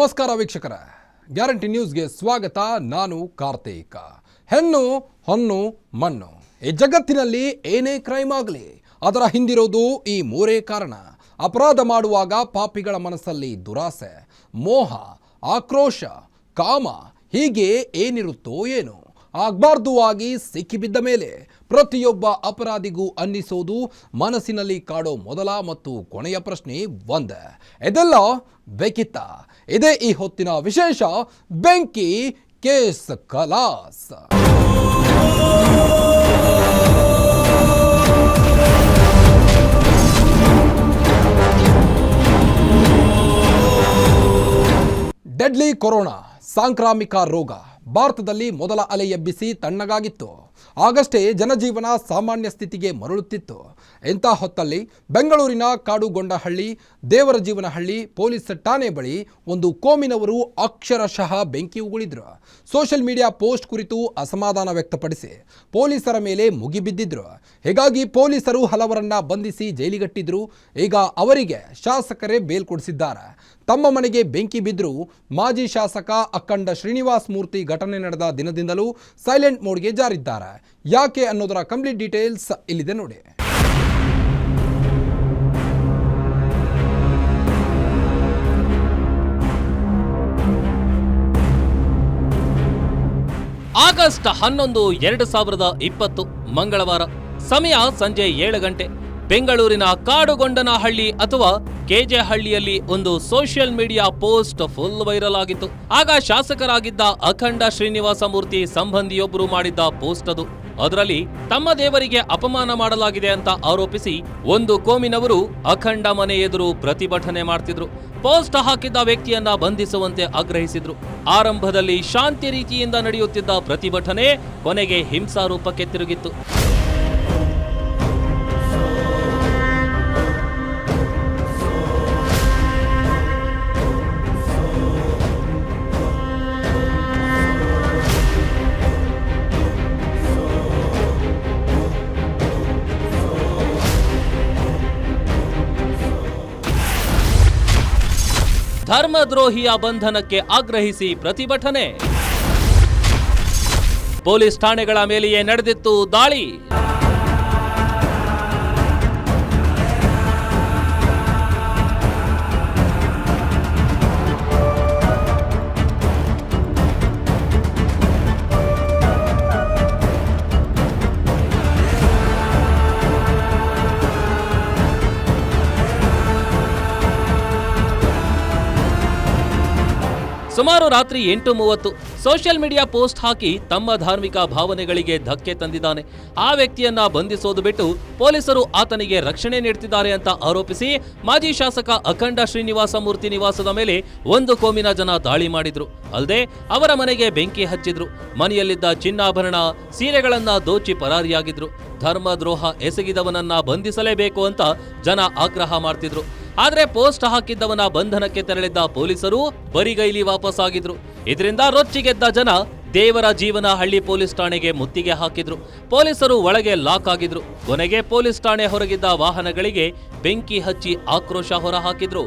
ನಮಸ್ಕಾರ ವೀಕ್ಷಕರ. ಗ್ಯಾರಂಟಿ ನ್ಯೂಸ್ಗೆ ಸ್ವಾಗತ. ನಾನು ಕಾರ್ತಿಕ. ಹೆಣ್ಣು ಹೊನ್ನು ಮಣ್ಣು. ಈ ಜಗತ್ತಿನಲ್ಲಿ ಏನೇ ಕ್ರೈಮ್ ಆಗಲಿ, ಅದರ ಹಿಂದಿರೋದು ಈ ಮೂರೇ ಕಾರಣ. ಅಪರಾಧ ಮಾಡುವಾಗ ಪಾಪಿಗಳ ಮನಸ್ಸಲ್ಲಿ ದುರಾಸೆ, ಮೋಹ, ಆಕ್ರೋಶ, ಕಾಮ, ಹೀಗೆ ಏನಿರುತ್ತೋ ಏನು. ಆಗ್ಬಾರ್ದು ಆಗಿ ಸಿಕ್ಕಿಬಿದ್ದ ಮೇಲೆ ಪ್ರತಿಯೊಬ್ಬ ಅಪರಾಧಿಗೂ ಅನ್ನಿಸೋದು ಮನಸ್ಸಿನಲ್ಲಿ ಕಾಡೋ ಮೊದಲ ಮತ್ತು ಕೊನೆಯ ಪ್ರಶ್ನೆ ಒಂದೇ. ಇದೆಲ್ಲ ಬೇಕಿತ್ತ? ಇದೇ ಈ ಹೊತ್ತಿನ ವಿಶೇಷ ಬೆಂಕಿ ಕೇಸ್ ಕಲಾಸ್. ಡೆಡ್ಲಿ ಕೊರೋನಾ, ಸಾಂಕ್ರಾಮಿಕ ರೋಗ. ಭಾರತದಲ್ಲಿ ಮೊದಲ ಅಲೆ ಎಬ್ಬಿಸಿ ತಣ್ಣಗಾಗಿತ್ತು. ಆಗಷ್ಟೇ ಜನಜೀವನ ಸಾಮಾನ್ಯ ಸ್ಥಿತಿಗೆ ಮರಳುತ್ತಿತ್ತು. ಇಂಥ ಹೊತ್ತಲ್ಲಿ ಬೆಂಗಳೂರಿನ ಕಾಡುಗೊಂಡಹಳ್ಳಿ ದೇವರ ಜೀವನಹಳ್ಳಿ ಪೊಲೀಸ್ ಠಾಣೆ ಬಳಿ ಒಂದು ಕೋಮಿನವರು ಅಕ್ಷರಶಃ ಬೆಂಕಿ ಉಗುಳಿದ್ರು. ಸೋಷಿಯಲ್ ಮೀಡಿಯಾ ಪೋಸ್ಟ್ ಕುರಿತು ಅಸಮಾಧಾನ ವ್ಯಕ್ತಪಡಿಸಿ ಪೊಲೀಸರ ಮೇಲೆ ಮುಗಿಬಿದ್ದಿದ್ರು ಹೀಗಾಗಿ ಪೊಲೀಸರು ಹಲವರನ್ನ ಬಂಧಿಸಿ ಜೈಲಿಗಟ್ಟಿದ್ರು. ಈಗ ಅವರಿಗೆ ಶಾಸಕರೇ ಬೇಲ್ ಕೊಡಿಸಿದ್ದಾರೆ. ತಮ್ಮ ಮನೆಗೆ ಬೆಂಕಿ ಬಿದ್ದರೂ ಮಾಜಿ ಶಾಸಕ ಅಖಂಡ ಶ್ರೀನಿವಾಸ್ ಮೂರ್ತಿ ಘಟನೆ ನಡೆದ ದಿನದಿಂದಲೂ ಸೈಲೆಂಟ್ ಮೋಡ್ಗೆ ಜಾರಿದ್ದಾರೆ. ಯಾಕೆ ಅನ್ನೋದರ ಕಂಪ್ಲೀಟ್ ಡೀಟೇಲ್ಸ್ ಇಲ್ಲಿದೆ ನೋಡಿ. ಆಗಸ್ಟ್ ಹನ್ನೊಂದು, ಎರಡು ಸಾವಿರದ ಇಪ್ಪತ್ತು ಮಂಗಳವಾರ, ಸಮಯ ಸಂಜೆ ಏಳು ಗಂಟೆ. ಬೆಂಗಳೂರಿನ ಕಾಡುಗೊಂಡನಹಳ್ಳಿ ಅಥವಾ ಕೆಜೆ ಹಳ್ಳಿಯಲ್ಲಿ ಒಂದು social media post full viral ಆಗಿತ್ತು. ಆಗ ಶಾಸಕರಾಗಿದ್ದ ಅಖಂಡ ಶ್ರೀನಿವಾಸ ಮೂರ್ತಿ ಸಂಬಂಧಿಯೊಬ್ಬರು ಮಾಡಿದ್ದ ಪೋಸ್ಟ್ ಅದು. ಅದರಲ್ಲಿ ತಮ್ಮ ದೇವರಿಗೆ ಅಪಮಾನ ಮಾಡಲಾಗಿದೆ ಅಂತ ಆರೋಪಿಸಿ ಒಂದು ಕೋಮಿನವರು ಅಖಂಡ ಮನೆ ಎದುರು ಪ್ರತಿಭಟನೆ ಮಾಡ್ತಿದ್ರು. ಪೋಸ್ಟ್ ಹಾಕಿದ್ದ ವ್ಯಕ್ತಿಯನ್ನ ಬಂಧಿಸುವಂತೆ ಆಗ್ರಹಿಸಿದ್ರು. ಆರಂಭದಲ್ಲಿ ಶಾಂತಿ ರೀತಿಯಿಂದ ನಡೆಯುತ್ತಿದ್ದ ಪ್ರತಿಭಟನೆ ಕೊನೆಗೆ ಹಿಂಸಾ ರೂಪಕ್ಕೆ ತಿರುಗಿತ್ತು. ಧರ್ಮದ್ರೋಹಿಯ ಬಂಧನಕ್ಕೆ ಆಗ್ರಹಿಸಿ ಪ್ರತಿಭಟನೆ. ಪೊಲೀಸ್ ಠಾಣೆಗಳ ಮೇಲೆಯೇ ನಡೆದಿತ್ತು ದಾಳಿ. ಸುಮಾರು ರಾತ್ರಿ ಎಂಟು ಮೂವತ್ತು ಸೋಷಿಯಲ್ ಮೀಡಿಯಾ ಪೋಸ್ಟ್ ಹಾಕಿ ತಮ್ಮ ಧಾರ್ಮಿಕ ಭಾವನೆಗಳಿಗೆ ಧಕ್ಕೆ ತಂದಿದ್ದಾನೆ. ಆ ವ್ಯಕ್ತಿಯನ್ನ ಬಂಧಿಸೋದು ಬಿಟ್ಟು ಪೊಲೀಸರು ಆತನಿಗೆ ರಕ್ಷಣೆ ನೀಡುತ್ತಿದ್ದಾರೆ ಅಂತ ಆರೋಪಿಸಿ ಮಾಜಿ ಶಾಸಕ ಅಖಂಡ ಶ್ರೀನಿವಾಸ ಮೂರ್ತಿ ನಿವಾಸದ ಮೇಲೆ ಒಂದು ಕೋಮಿನ ಜನ ದಾಳಿ ಮಾಡಿದ್ರು. ಅಲ್ಲದೆ ಅವರ ಮನೆಗೆ ಬೆಂಕಿ ಹಚ್ಚಿದ್ರು. ಮನೆಯಲ್ಲಿದ್ದ ಚಿನ್ನಾಭರಣ, ಸೀರೆಗಳನ್ನ ದೋಚಿ ಪರಾರಿಯಾಗಿದ್ರು. ಧರ್ಮದ್ರೋಹ ಎಸಗಿದವನನ್ನ ಬಂಧಿಸಲೇಬೇಕು ಅಂತ ಜನ ಆಗ್ರಹ ಮಾಡ್ತಿದ್ರು. ಆದ್ರೆ ಪೋಸ್ಟ್ ಹಾಕಿದ್ದವನ ಬಂಧನಕ್ಕೆ ತೆರಳಿದ್ದ ಪೊಲೀಸರು ಬರಿಗೈಲಿ ವಾಪಸ್ಸಾಗಿದ್ರು ಇದರಿಂದ ರೊಚ್ಚಿಗೆದ್ದ ಜನ ದೇವರ ಜೀವನ ಹಳ್ಳಿ ಪೊಲೀಸ್ ಠಾಣೆಗೆ ಮುತ್ತಿಗೆ ಹಾಕಿದ್ರು. ಪೊಲೀಸರು ಒಳಗೆ ಲಾಕ್ ಆಗಿದ್ರು. ಕೊನೆಗೆ ಪೊಲೀಸ್ ಠಾಣೆ ಹೊರಗಿದ್ದ ವಾಹನಗಳಿಗೆ ಬೆಂಕಿ ಹಚ್ಚಿ ಆಕ್ರೋಶ ಹೊರಹಾಕಿದ್ರು.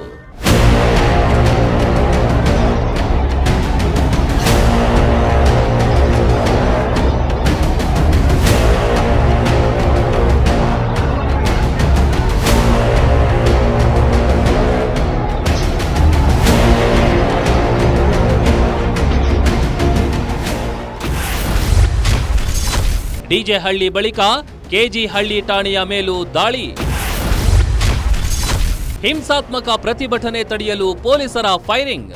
ಡಿಜೆ ಹಳ್ಳಿ ಬಳಿಕ ಕೆಜಿ ಹಳ್ಳಿ ಠಾಣೆಯ ಮೇಲೂ ದಾಳಿ. ಹಿಂಸಾತ್ಮಕ ಪ್ರತಿಭಟನೆ ತಡೆಯಲು ಪೊಲೀಸರ ಫೈರಿಂಗ್.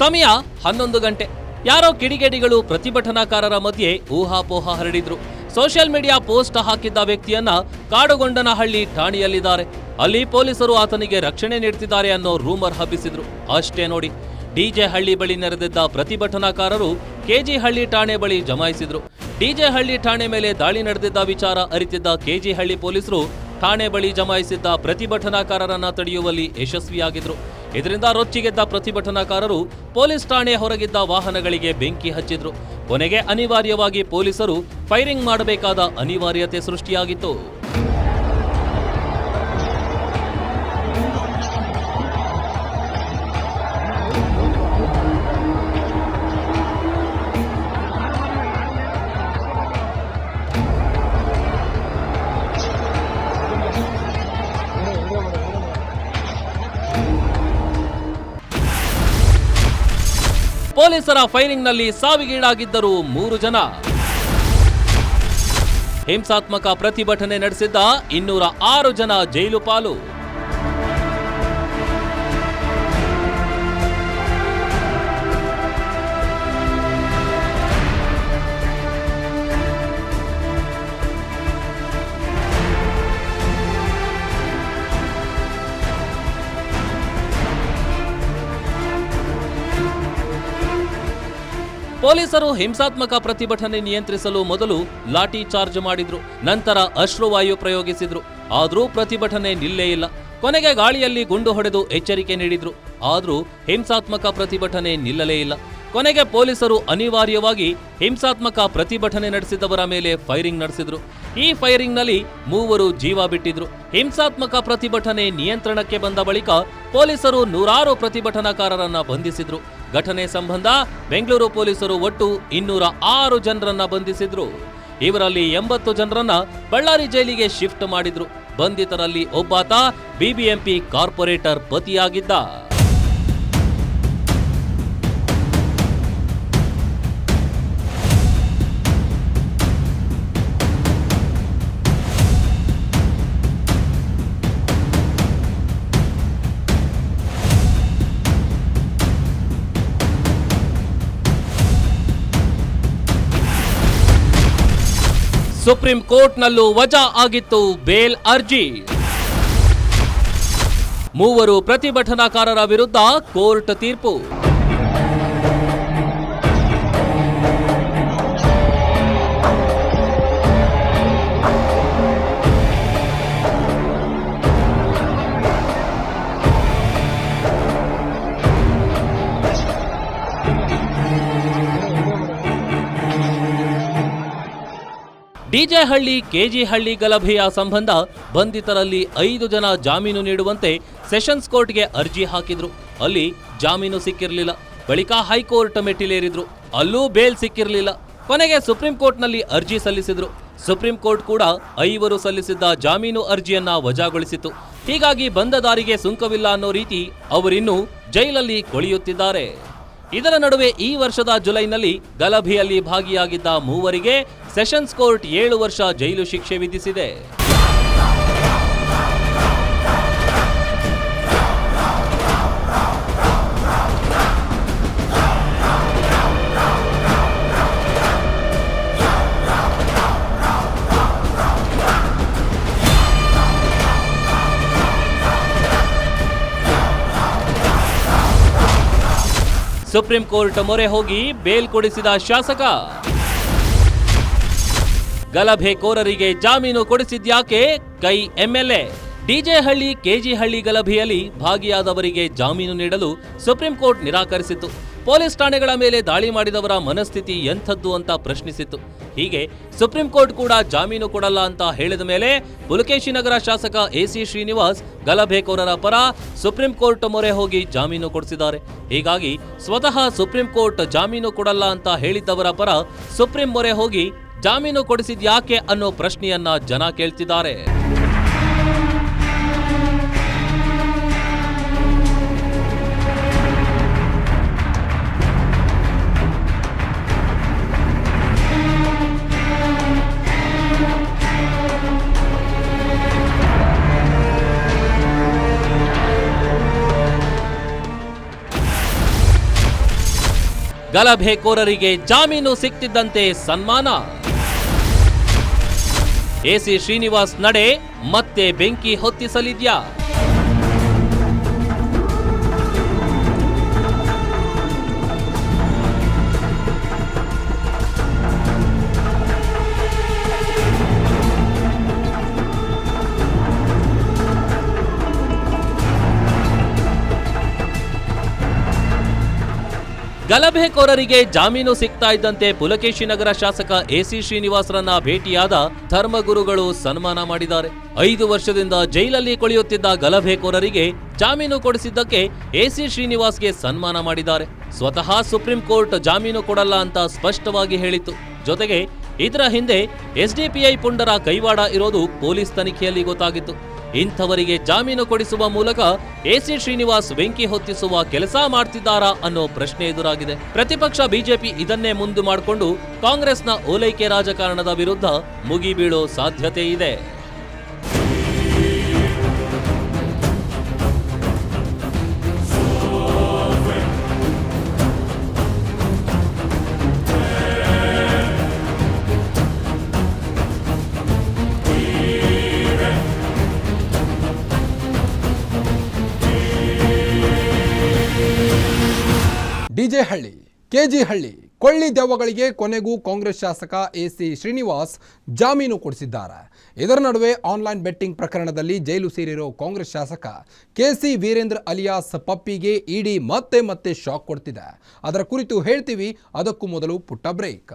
ಸಮಯ ಹನ್ನೊಂದು ಗಂಟೆ. ಯಾರೋ ಕಿಡಿಗೇಡಿಗಳು ಪ್ರತಿಭಟನಾಕಾರರ ಮಧ್ಯೆ ಊಹಾಪೋಹ ಹರಡಿದ್ರು. ಸೋಷಿಯಲ್ ಮೀಡಿಯಾ ಪೋಸ್ಟ್ ಹಾಕಿದ್ದ ವ್ಯಕ್ತಿಯನ್ನ ಕಾಡುಗೊಂಡನಹಳ್ಳಿ ಠಾಣೆಯಲ್ಲಿದ್ದಾರೆ. ಅಲ್ಲಿ ಪೊಲೀಸರು ಆತನಿಗೆ ರಕ್ಷಣೆ ನೀಡ್ತಿದ್ದಾರೆ ಅನ್ನೋ ರೂಮರ್ ಹಬ್ಬಿಸಿದ್ರು. ಅಷ್ಟೇ ನೋಡಿ ಡಿಜೆ ಹಳ್ಳಿ ಬಳಿ ನೆರೆದಿದ್ದ ಪ್ರತಿಭಟನಾಕಾರರು ಕೆಜಿ ಹಳ್ಳಿ ಠಾಣೆ ಬಳಿ ಜಮಾಯಿಸಿದ್ರು. ಡಿಜೆ ಹಳ್ಳಿ ಠಾಣೆ ಮೇಲೆ ದಾಳಿ ನಡೆದಿದ್ದ ವಿಚಾರ ಅರಿತಿದ್ದ ಕೆಜಿ ಹಳ್ಳಿ ಪೊಲೀಸರು ಠಾಣೆ ಬಳಿ ಜಮಾಯಿಸಿದ್ದ ಪ್ರತಿಭಟನಾಕಾರರನ್ನ ತಡೆಯುವಲ್ಲಿ ಯಶಸ್ವಿಯಾಗಿದ್ರು. ಇದರಿಂದ ರೊಚ್ಚಿಗೆದ್ದ ಪ್ರತಿಭಟನಾಕಾರರು ಪೊಲೀಸ್ ಠಾಣೆ ಹೊರಗಿದ್ದ ವಾಹನಗಳಿಗೆ ಬೆಂಕಿ ಹಚ್ಚಿದ್ರು. ಕೊನೆಗೆ ಅನಿವಾರ್ಯವಾಗಿ ಪೊಲೀಸರು ಫೈರಿಂಗ್ ಮಾಡಬೇಕಾದ ಅನಿವಾರ್ಯತೆ ಸೃಷ್ಟಿಯಾಗಿತ್ತು. ಪೊಲೀಸರ ಫೈರಿಂಗ್ನಲ್ಲಿ ಸಾವಿಗೀಡಾಗಿದ್ದರು ಮೂರು ಜನ. ಹಿಂಸಾತ್ಮಕ ಪ್ರತಿಭಟನೆ ನಡೆಸಿದ್ದ ಇನ್ನೂರ ಆರು ಜನ ಜೈಲು ಪಾಲು. ಪೊಲೀಸರು ಹಿಂಸಾತ್ಮಕ ಪ್ರತಿಭಟನೆ ನಿಯಂತ್ರಿಸಲು ಮೊದಲು ಲಾಠಿ ಚಾರ್ಜ್ ಮಾಡಿದ್ರು, ನಂತರ ಅಶ್ರುವಾಯು ಪ್ರಯೋಗಿಸಿದ್ರು. ಆದರೂ ಪ್ರತಿಭಟನೆ ನಿಲ್ಲೇ ಇಲ್ಲ. ಕೊನೆಗೆ ಗಾಳಿಯಲ್ಲಿ ಗುಂಡು ಹೊಡೆದು ಎಚ್ಚರಿಕೆ ನೀಡಿದ್ರು. ಆದರೂ ಹಿಂಸಾತ್ಮಕ ಪ್ರತಿಭಟನೆ ನಿಲ್ಲಲೇ ಇಲ್ಲ. ಕೊನೆಗೆ ಪೊಲೀಸರು ಅನಿವಾರ್ಯವಾಗಿ ಹಿಂಸಾತ್ಮಕ ಪ್ರತಿಭಟನೆ ನಡೆಸಿದವರ ಮೇಲೆ ಫೈರಿಂಗ್ ನಡೆಸಿದ್ರು. ಈ ಫೈರಿಂಗ್ನಲ್ಲಿ ಮೂವರು ಜೀವ ಬಿಟ್ಟಿದ್ರು. ಹಿಂಸಾತ್ಮಕ ಪ್ರತಿಭಟನೆ ನಿಯಂತ್ರಣಕ್ಕೆ ಬಂದ ಬಳಿಕ ಪೊಲೀಸರು ನೂರಾರು ಪ್ರತಿಭಟನಾಕಾರರನ್ನ ಬಂಧಿಸಿದ್ರು. ಘಟನೆ ಸಂಬಂಧ ಬೆಂಗಳೂರು ಪೊಲೀಸರು ಒಟ್ಟು ಇನ್ನೂರ ಆರು ಜನರನ್ನ ಬಂಧಿಸಿದ್ರು. ಇವರಲ್ಲಿ ಎಂಬತ್ತು ಜನರನ್ನ ಬಳ್ಳಾರಿ ಜೈಲಿಗೆ ಶಿಫ್ಟ್ ಮಾಡಿದ್ರು. ಬಂಧಿತರಲ್ಲಿ ಒಬ್ಬಾತ ಬಿಬಿಎಂಪಿ ಕಾರ್ಪೊರೇಟರ್ ಪತಿಯಾಗಿದ್ದ. ಸುಪ್ರೀಂ ಕೋರ್ಟ್ನಲ್ಲೂ ವಜಾ ಆಗಿತ್ತು ಬೇಲ್ ಅರ್ಜಿ. ಮೂವರು ಪ್ರತಿಭಟನಾಕಾರರ ವಿರುದ್ಧ ಕೋರ್ಟ್ ತೀರ್ಪು. ಡಿಜೆ ಹಳ್ಳಿ ಕೆಜಿ ಹಳ್ಳಿ ಗಲಭೆಯ ಸಂಬಂಧ ಬಂಧಿತರಲ್ಲಿ ಐದು ಜನ ಜಾಮೀನು ನೀಡುವಂತೆ ಸೆಷನ್ಸ್ ಕೋರ್ಟ್ಗೆ ಅರ್ಜಿ ಹಾಕಿದ್ರು. ಅಲ್ಲಿ ಜಾಮೀನು ಸಿಕ್ಕಿರಲಿಲ್ಲ. ಬಳಿಕ ಹೈಕೋರ್ಟ್ ಮೆಟ್ಟಿಲೇರಿದ್ರು. ಅಲ್ಲೂ ಬೇಲ್ ಸಿಕ್ಕಿರಲಿಲ್ಲ. ಕೊನೆಗೆ ಸುಪ್ರೀಂ ಕೋರ್ಟ್ನಲ್ಲಿ ಅರ್ಜಿ ಸಲ್ಲಿಸಿದ್ರು. ಸುಪ್ರೀಂ ಕೋರ್ಟ್ ಕೂಡ ಐವರು ಸಲ್ಲಿಸಿದ್ದ ಜಾಮೀನು ಅರ್ಜಿಯನ್ನ ವಜಾಗೊಳಿಸಿತು ಹೀಗಾಗಿ ಬಂದ ದಾರಿಗೆ ಸುಂಕವಿಲ್ಲ ಅನ್ನೋ ರೀತಿ ಅವರಿನ್ನೂ ಜೈಲಲ್ಲಿ ಕೊಳೆಯುತ್ತಿದ್ದಾರೆ. ಇದರ ನಡುವೆ ಈ ವರ್ಷದ ಜುಲೈನಲ್ಲಿ ಗಲಭೆಯಲ್ಲಿ ಭಾಗಿಯಾಗಿದ್ದ ಮೂವರಿಗೆ ಸೆಷನ್ಸ್ ಕೋರ್ಟ್ ಏಳು ವರ್ಷ ಜೈಲು ಶಿಕ್ಷೆ ವಿಧಿಸಿದೆ. ಸುಪ್ರೀಂ ಕೋರ್ಟ್ ಮೊರೆ ಹೋಗಿ ಬೇಲ್ ಕೊಡಿಸಿದ ಶಾಸಕ. ಗಲಭೆಕೋರರಿಗೆ ಜಾಮೀನು ಕೊಡಿಸಿದ್ಯಾಕೆ? ಕೈ ಎಂಎಲ್ಎ. ಡಿಜೆ ಹಳ್ಳಿ ಕೆಜಿ ಹಳ್ಳಿ ಗಲಭೆಯಲ್ಲಿ ಭಾಗಿಯಾದವರಿಗೆ ಜಾಮೀನು ನೀಡಲು ಸುಪ್ರೀಂ ಕೋರ್ಟ್ ನಿರಾಕರಿಸಿತ್ತು. ಪೊಲೀಸ್ ಠಾಣೆಗಳ ಮೇಲೆ ದಾಳಿ ಮಾಡಿದವರ ಮನಸ್ಥಿತಿ ಎಂಥದ್ದು ಅಂತ ಪ್ರಶ್ನಿಸಿತ್ತು. ಹೀಗೆ ಸುಪ್ರೀಂ ಕೋರ್ಟ್ ಕೂಡ ಜಾಮೀನು ಕೊಡಲ್ಲ ಅಂತ ಹೇಳಿದ ಮೇಲೆ ಪುಲಕೇಶಿ ನಗರ ಶಾಸಕ ಎಸಿ ಶ್ರೀನಿವಾಸ್ ಗಲಭೆಕೋರರ ಪರ ಸುಪ್ರೀಂ ಕೋರ್ಟ್ ಮೊರೆ ಹೋಗಿ ಜಾಮೀನು ಕೊಡಿಸಿದ್ದಾರೆ. ಹೀಗಾಗಿ ಸ್ವತಃ ಸುಪ್ರೀಂ ಕೋರ್ಟ್ ಜಾಮೀನು ಕೊಡಲ್ಲ ಅಂತ ಹೇಳಿದ್ದವರ ಪರ ಸುಪ್ರೀಂ ಮೊರೆ ಹೋಗಿ ಜಾಮೀನು ಕೊಡಿಸಿದ್ಯಾಕೆ ಅನ್ನೋ ಪ್ರಶ್ನೆಯನ್ನ ಜನ ಕೇಳ್ತಿದ್ದಾರೆ. ಗಲಭೆಕೋರರಿಗೆ ಜಾಮೀನು ಸಿಕ್ತಿದ್ದಂತೆ ಸನ್ಮಾನ. ಎಸಿ ಶ್ರೀನಿವಾಸ್ ನಡೆ ಮತ್ತೆ ಬೆಂಕಿ ಹೊತ್ತಿಸಲಿದ್ಯಾ? ಗಲಭೆಕೋರರಿಗೆ ಜಾಮೀನು ಸಿಗ್ತಾ ಇದ್ದಂತೆ ಪುಲಕೇಶಿ ನಗರ ಶಾಸಕ ಎಸಿ ಶ್ರೀನಿವಾಸರನ್ನ ಭೇಟಿಯಾದ ಧರ್ಮಗುರುಗಳು ಸನ್ಮಾನ ಮಾಡಿದ್ದಾರೆ. ಐದು ವರ್ಷದಿಂದ ಜೈಲಲ್ಲಿ ಕೊಳೆಯುತ್ತಿದ್ದ ಗಲಭೆಕೋರರಿಗೆ ಜಾಮೀನು ಕೊಡಿಸಿದ್ದಕ್ಕೆ ಎಸಿ ಶ್ರೀನಿವಾಸ್ಗೆ ಸನ್ಮಾನ ಮಾಡಿದ್ದಾರೆ. ಸ್ವತಃ ಸುಪ್ರೀಂ ಕೋರ್ಟ್ ಜಾಮೀನು ಕೊಡಲ್ಲ ಅಂತ ಸ್ಪಷ್ಟವಾಗಿ ಹೇಳಿತ್ತು. ಜೊತೆಗೆ ಇದರ ಹಿಂದೆ ಎಸ್ಡಿಪಿಐ ಪುಂಡರ ಕೈವಾಡ ಇರೋದು ಪೊಲೀಸ್ ತನಿಖೆಯಲ್ಲಿ ಗೊತ್ತಾಗಿತ್ತು. ಇಂಥವರಿಗೆ ಜಾಮೀನು ಕೊಡಿಸುವ ಮೂಲಕ ಎಸಿ ಶ್ರೀನಿವಾಸ್ ಬೆಂಕಿ ಹೊತ್ತಿಸುವ ಕೆಲಸ ಮಾಡ್ತಿದ್ದಾರಾ ಅನ್ನೋ ಪ್ರಶ್ನೆ ಎದುರಾಗಿದೆ. ಪ್ರತಿಪಕ್ಷ ಬಿಜೆಪಿ ಇದನ್ನೇ ಮುಂದೆ ಮಾಡಿಕೊಂಡು ಕಾಂಗ್ರೆಸ್ನ ಓಲೈಕೆ ರಾಜಕಾರಣದ ವಿರುದ್ಧ ಮುಗಿಬೀಳೋ ಸಾಧ್ಯತೆ ಇದೆ. ಡಿಜೆ ಹಳ್ಳಿ ಕೆಜಿ ಹಳ್ಳಿ ಕೊಳ್ಳಿ ದೆವ್ವಗಳಿಗೆ ಕೊನೆಗೂ ಕಾಂಗ್ರೆಸ್ ಶಾಸಕ ಎಸಿ ಶ್ರೀನಿವಾಸ್ ಜಾಮೀನು ಕೊಡಿಸಿದ್ದಾರೆ. ಇದರ ನಡುವೆ ಆನ್ಲೈನ್ ಬೆಟ್ಟಿಂಗ್ ಪ್ರಕರಣದಲ್ಲಿ ಜೈಲು ಸೇರಿರೋ ಕಾಂಗ್ರೆಸ್ ಶಾಸಕ ಕೆಸಿ ವೀರೇಂದ್ರ ಅಲಿಯಾಸ್ ಪಪ್ಪಿಗೆ ಇಡಿ ಮತ್ತೆ ಮತ್ತೆ ಶಾಕ್ ಕೊಡ್ತಿದೆ. ಅದರ ಕುರಿತು ಹೇಳ್ತೀವಿ, ಅದಕ್ಕೂ ಮೊದಲು ಪುಟ್ಟ ಬ್ರೇಕ್.